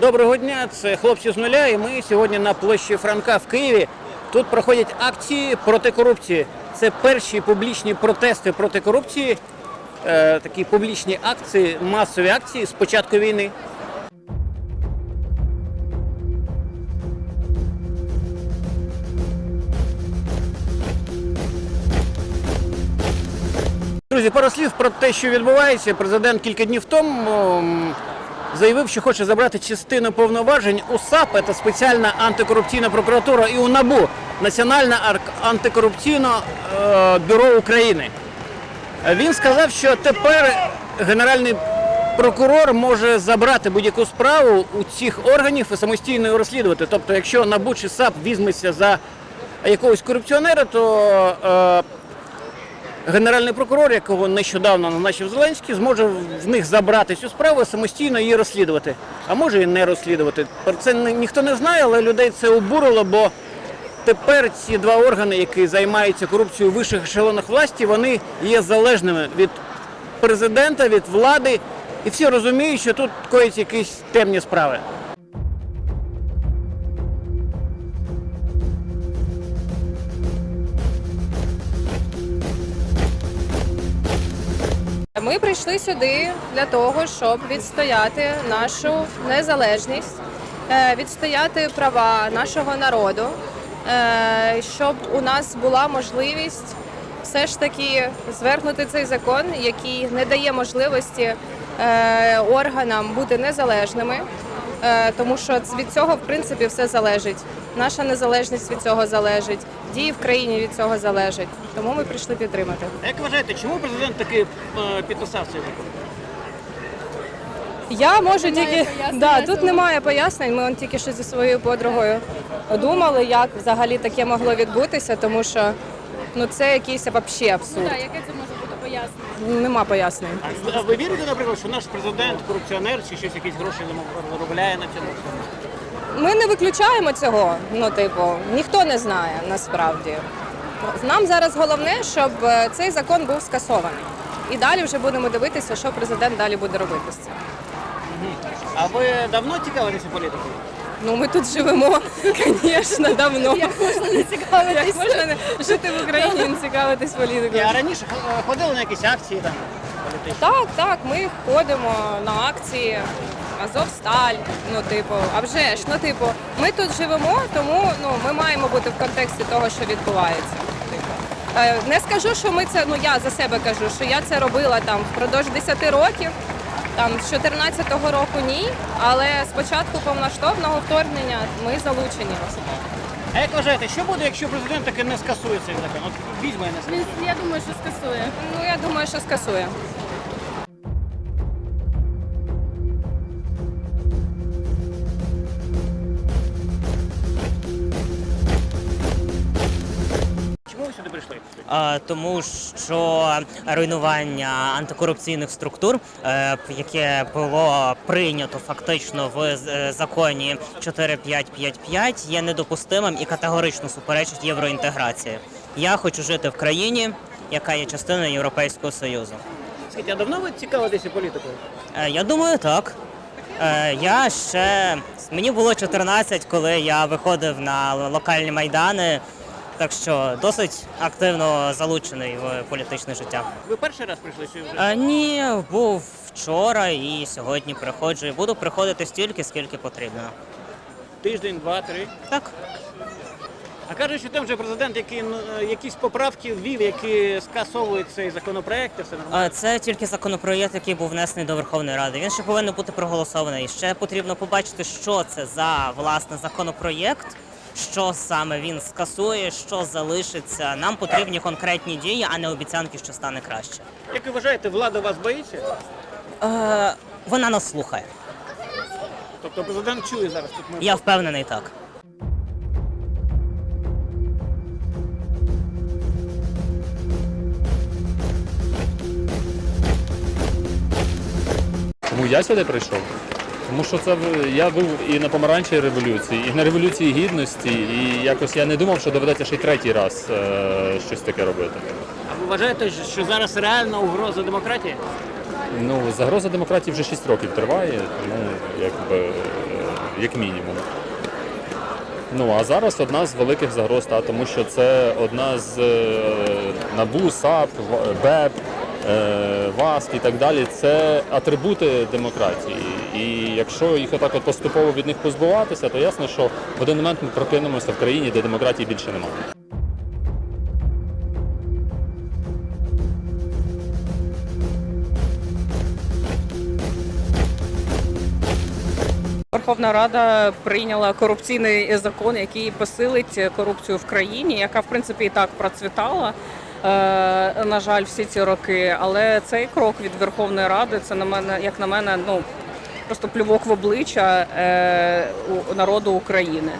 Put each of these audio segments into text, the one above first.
Доброго дня, це хлопці з нуля, і ми сьогодні на площі Франка в Києві. Тут проходять акції проти корупції. Це перші публічні протести проти корупції, е, такі публічні акції, масові акції з початку війни. Друзі, пару слів про те, що відбувається. Президент кілька днів тому заявив, що хоче забрати частину повноважень у САП, це спеціальна антикорупційна прокуратура, і у НАБУ Національне антикорупційне е, бюро України. Він сказав, що тепер генеральний прокурор може забрати будь-яку справу у цих органів і самостійно її розслідувати. Тобто, якщо НАБУ чи САП візьметься за якогось корупціонера, то е, Генеральний прокурор, якого нещодавно назначив Зеленський, зможе в них забрати цю справу самостійно її розслідувати. А може і не розслідувати. Про це ніхто не знає, але людей це обурило, бо тепер ці два органи, які займаються корупцією в вищих ешелонах власті, вони є залежними від президента, від влади, і всі розуміють, що тут коїться якісь темні справи. Ми прийшли сюди для того, щоб відстояти нашу незалежність, е, відстояти права нашого народу, е, щоб у нас була можливість все ж таки звернути цей закон, який не дає можливості е, органам бути незалежними, тому що від цього в принципі все залежить. Наша незалежність від цього залежить, дії в країні від цього залежать. Тому ми прийшли підтримати. А Як вважаєте, чому президент таки е, підписав цей закон? Я можу тільки да, тут немає пояснень. Ми он тільки що зі своєю подругою думали, як взагалі таке могло відбутися, тому що ну це якийсь взагалі абсурд. Яке це може? Нема пояснень. А ви вірите, наприклад, що наш президент корупціонер чи щось якісь гроші заробляє на цьому? Ми не виключаємо цього. Ну, типу, ніхто не знає насправді. Нам зараз головне, щоб е, цей закон був скасований. І далі вже будемо дивитися, що президент далі буде робити з цим. А ви давно цікавитеся політикою? Ну ми тут живемо, звісно, давно. Як можна не цікавитись? Як можна не жити в Україні і не цікавитись політикою? А раніше е, ходили на якісь акції там політичні? Так, так, ми ходимо на акції Азовсталь, ну типу, а вже ж, ну типу, ми тут живемо, тому ну ми маємо бути в контексті того, що відбувається. Типу. Не скажу, що ми це, ну я за себе кажу, що я це робила там впродовж 10 років. Там з 14-го року ні, але з початку повноштовного вторгнення ми залучені. А як вважаєте, що буде, якщо президент таки не скасує цей закон? От візьме і не скасує. Він, я думаю, що скасує. Ну я думаю, що скасує. Тому що руйнування антикорупційних структур, е, яке було прийнято фактично в з- законі 4555, є недопустимим і категорично суперечить євроінтеграції. Я хочу жити в країні, яка є частиною Європейського союзу. Скажіть, а давно ви цікавитеся політикою? Е, Я думаю, так. Е, Я ще мені було 14, коли я виходив на локальні майдани, так що досить активно залучений в політичне життя. Ви перший раз прийшли чи вже? Е, Ні, був вчора і сьогодні приходжу. І буду приходити стільки, скільки потрібно. Тиждень, два, три. Так. А кажуть, що там вже президент, який ну, якісь поправки ввів, які скасовують цей законопроект, і все нормально. Е, Це тільки законопроєкт, який був внесений до Верховної Ради. Він ще повинен бути проголосований. Ще потрібно побачити, що це за власне законопроєкт, що саме він скасує, що залишиться. Нам потрібні конкретні дії, а не обіцянки, що стане краще. Як ви вважаєте, влада вас боїться? Е, вона нас слухає. Тобто президент чує зараз тут ми. Я впевнений так. Чому я сюди прийшов? Тому що це я був і на помаранчевій революції, і на революції гідності, і якось я не думав, що доведеться ще й третій раз е, щось таке робити. А ви вважаєте, що зараз реальна угроза демократії? Ну, загроза демократії вже 6 років триває, тому якби як мінімум. Ну а зараз одна з великих загроз, та, тому що це одна з е, НАБУ, САП, БЕП, е, ВАСК і так далі. Це атрибути демократії. І якщо їх отак от поступово від них позбуватися, то ясно, що в один момент ми прокинемося в країні, де демократії більше немає. Верховна Рада прийняла корупційний закон, який посилить корупцію в країні, яка в принципі і так процвітала. Е, На жаль, всі ці роки. Але цей крок від Верховної Ради це на мене, як на мене, ну просто плювок в обличчя е, народу України.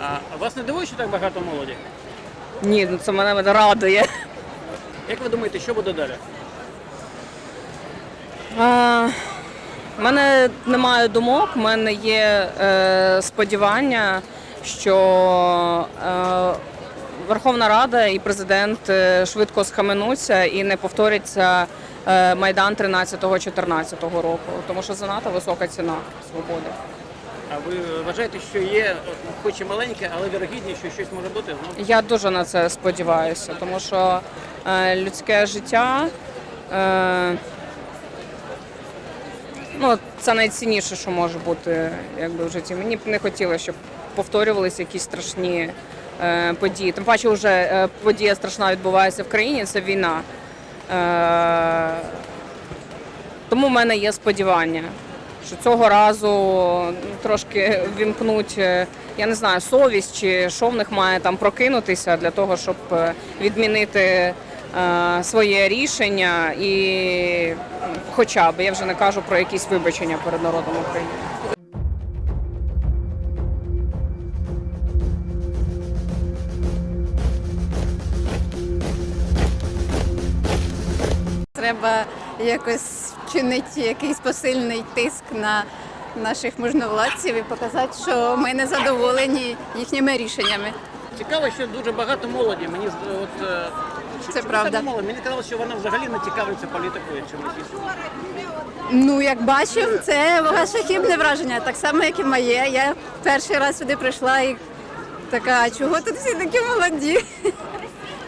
А вас не дивує, що так багато молоді? Ні, ну це мене радує. Як ви думаєте, що буде далі? А, У мене немає думок, у мене є е, сподівання, що е, Верховна Рада і президент е, швидко схаменуться і не повториться е, Майдан 13-14 року, тому що занадто висока ціна свободи. А ви вважаєте, що є, хоч і маленьке, але вірогідність, що щось може бути? Ну, Я дуже на це сподіваюся, тому що е, людське життя ну, це найцінніше, що може бути якби, в житті. Мені б не хотілося, щоб повторювалися якісь страшні події. Тим паче, вже е, подія страшна відбувається в країні, це війна. Е, тому в мене є сподівання, що цього разу ну, трошки вімкнуть, е, я не знаю, совість чи що в них має там прокинутися для того, щоб е, відмінити е, своє рішення і хоча б я вже не кажу про якісь вибачення перед народом України. Треба якось вчинити якийсь посильний тиск на наших можновладців і показати, що ми не задоволені їхніми рішеннями. цікаво, що дуже багато молоді. Мені от, е, Це чому правда. молодь? Мені казалось, що вона взагалі не цікавиться політикою чимось. Ну, як бачимо, це ваше хібне враження, так само, як і моє. Я перший раз сюди прийшла і така, «А чого тут всі такі молоді?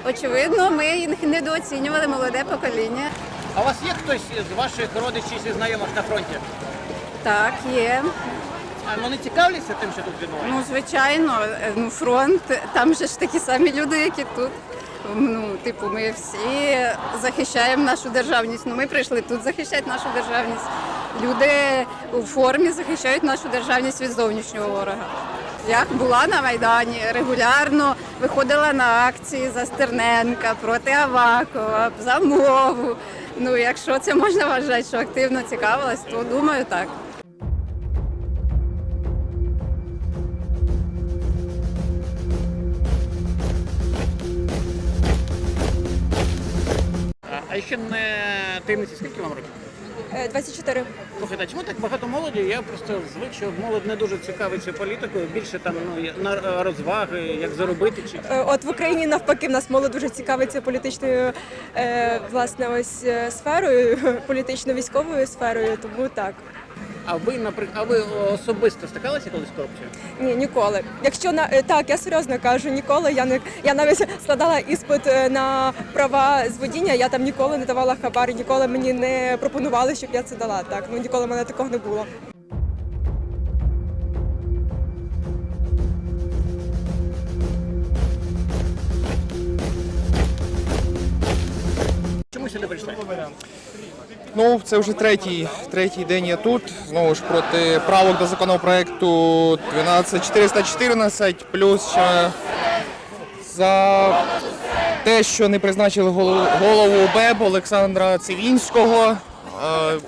Очевидно, ми недооцінювали молоде покоління. А у вас є хтось з ваших родичів чи знайомих на фронті? Так, є. А вони цікавляться тим, що тут відбувається? Ну, звичайно, е, ну фронт, там же ж такі самі люди, як і тут. Ну, типу, ми всі захищаємо нашу державність. Ну, ми прийшли тут захищати нашу державність. Люди у формі захищають нашу державність від зовнішнього ворога. Я була на Майдані регулярно, виходила на акції за Стерненка, проти Авакова, за мову. Ну, якщо це можна вважати, що активно цікавилась, то думаю так. А, ще не таємниці, скільки вам років? 24. Слухайте, а чому так багато молоді? Я просто звик, що молодь не дуже цікавиться політикою, більше там ну, є- на розваги, як заробити чи. Е, От в Україні навпаки в нас молодь дуже цікавиться політичною е, власне ось е, сферою, політично-військовою сферою. Тому так. А ви, наприклад, а ви особисто стикалися колись з корупцією? Ні, ніколи. Якщо на е, так, я серйозно кажу, ніколи. Я не я навіть складала іспит е, на права з водіння. Я там ніколи не давала хабар, ніколи мені не пропонували, щоб я це дала. Так, ну ніколи в мене такого не було. Чому сюди прийшли? Ну, це вже третій, третій день я тут. Знову ж проти правок до законопроекту 12414, плюс ще за те, що не призначили голову, БЕБ Олександра Цивінського,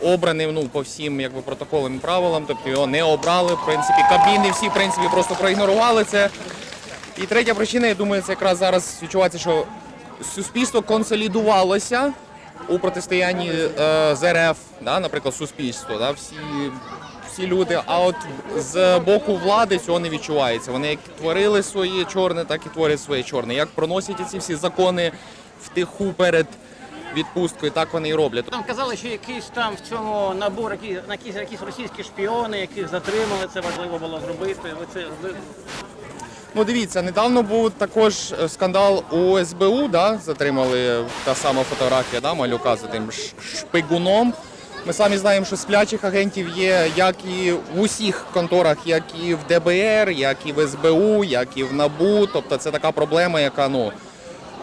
обраним ну, по всім якби, протоколам і правилам, тобто його не обрали. В принципі, кабіни всі в принципі, просто проігнорували це. І третя причина, я думаю, це якраз зараз відчувається, що суспільство консолідувалося у протистоянні е, з РФ, да, наприклад, суспільство, да, всі, всі люди. А от з боку влади цього не відчувається. Вони як творили своє чорне, так і творять своє чорне. Як проносять ці всі закони втиху перед відпустку, і так вони і роблять. Там казали, що якийсь там в цьому набор, які, якісь, якісь російські шпіони, яких затримали, це важливо було зробити. Ви це Ну дивіться, недавно був також е, скандал у СБУ, да, затримали та сама фотографія да, малюка за тим шпигуном. Ми самі знаємо, що сплячих агентів є як і в усіх конторах, як і в ДБР, як і в СБУ, як і в НАБУ. Тобто це така проблема, яка ну,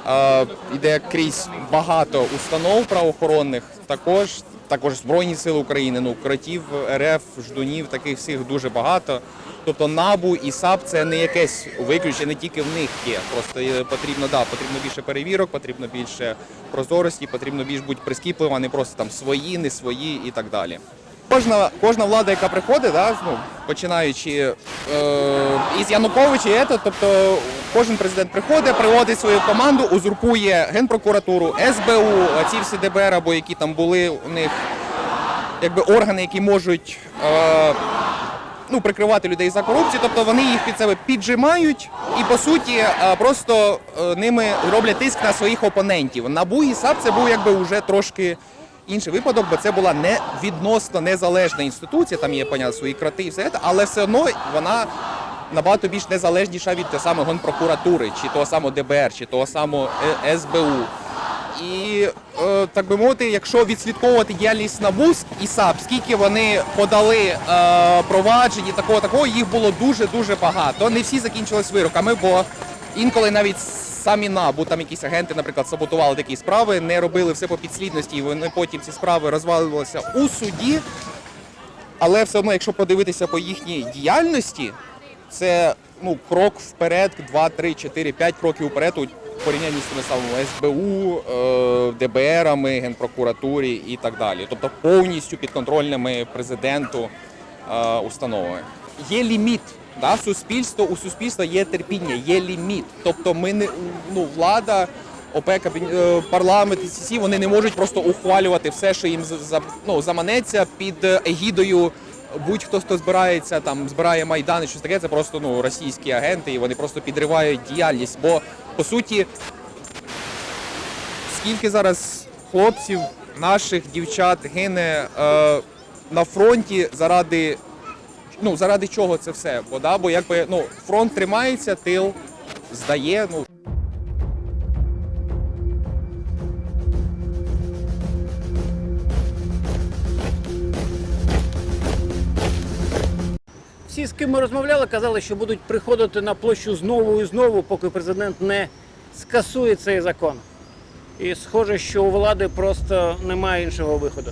е, іде крізь багато установ правоохоронних, також, також Збройні Сили України, ну, кротів РФ, ждунів, таких всіх дуже багато. Тобто НАБУ і САП це не якесь виключення, не тільки в них є. Просто е, потрібно, да, потрібно більше перевірок, потрібно більше прозорості, потрібно більш бути прискіпливо, а не просто там свої, не свої і так далі. Кожна, кожна влада, яка приходить, да, ну, починаючи е, із Януковича, і це, тобто кожен президент приходить, приводить свою команду, узурпує Генпрокуратуру, СБУ, ці всі ДБР або які там були у них якби органи, які можуть е, ну, прикривати людей за корупцію, тобто вони їх під себе піджимають і по суті е, просто е, ними роблять тиск на своїх опонентів. НАБУ і САП це був якби вже трошки інший випадок, бо це була не відносно незалежна інституція, там є поняття свої кроти і все це, але все одно вона набагато більш незалежніша від того самого Генпрокуратури, чи того самого ДБР, чи того самого е, СБУ. І е, так би мовити, якщо відслідковувати діяльність НАБУ і САП, скільки вони подали е, проваджень і такого такого, їх було дуже дуже багато. Не всі закінчились вироками, бо інколи навіть самі НАБУ, там якісь агенти, наприклад, саботували такі справи, не робили все по підслідності, і вони потім ці справи розвалювалися у суді. Але все одно, якщо подивитися по їхній діяльності, це ну, крок вперед, 2, 3, 4, 5 кроків вперед у порівнянні з тими самими СБУ, е, ДБРами, Генпрокуратурі і так далі. Тобто повністю підконтрольними президенту е, установами. Є ліміт. Да, суспільство у суспільства є терпіння, є ліміт. Тобто, ми не ну, влада, ОП, е, парламент, і всі вони не можуть просто ухвалювати все, що їм ну, заманеться під егідою будь-хто, хто збирається, там збирає майдан і щось таке, це просто ну, російські агенти, і вони просто підривають діяльність. Бо по суті, скільки зараз хлопців, наших дівчат гине е, на фронті заради, ну, заради чого це все? Бо, да, бо якби ну, фронт тримається, тил здає. Ну, Всі, з ким ми розмовляли, казали, що будуть приходити на площу знову і знову, поки президент не скасує цей закон. І схоже, що у влади просто немає іншого виходу.